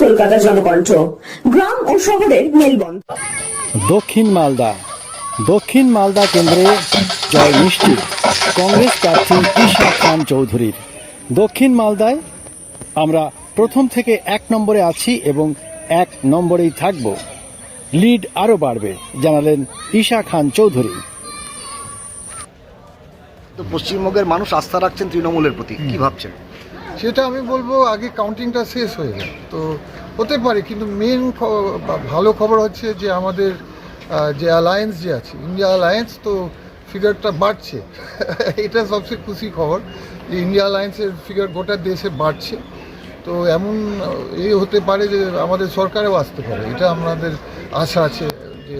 কলকাতা জনকণ্ঠ গ্রাম ও শহরের মেলবন্ধন। দক্ষিণ মালদা। দক্ষিণ মালদা কেন্দ্রে জয় নিশ্চিত কংগ্রেস প্রার্থী ঈশা খান চৌধুরীর। দক্ষিণ মালদায় আমরা প্রথম থেকে এক নম্বরে আছি এবং এক নম্বরেই থাকব। লিড আরও বাড়বে জানালেন ঈশা খান চৌধুরী। তো পশ্চিমবঙ্গের মানুষ আস্থা রাখছেন তৃণমূলের প্রতি কি ভাবছেন? সেটা আমি বলব, আগে কাউন্টিংটা শেষ হয়ে যায়। তো হতে পারে, কিন্তু মেন ভালো খবর হচ্ছে যে আমাদের যে অ্যালায়েন্স যে আছে ইন্ডিয়া অ্যালায়েন্স তো ফিগারটা বাড়ছে। এটা সবচেয়ে খুশি খবর যে ইন্ডিয়া অ্যালায়েন্সের ফিগার গোটা দেশে বাড়ছে। তো এমন, এ হতে পারে যে আমাদের সরকারেও আসতে পারে। এটা আমাদের আশা আছে।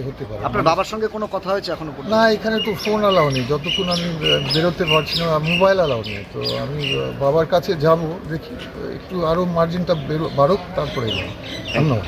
হতে পারে। আপনার বাবার সঙ্গে কোনো কথা হয়েছে এখনও না এখানে তো ফোন অ্যালাউ নেই। যতক্ষণ আমি বেরোতে পারছি না মোবাইল অ্যালাউ নেই। তো আমি বাবার কাছে যাব দেখি একটু আরও মার্জিনটা বেরো বাড়ুক তারপরে যাব। ধন্যবাদ।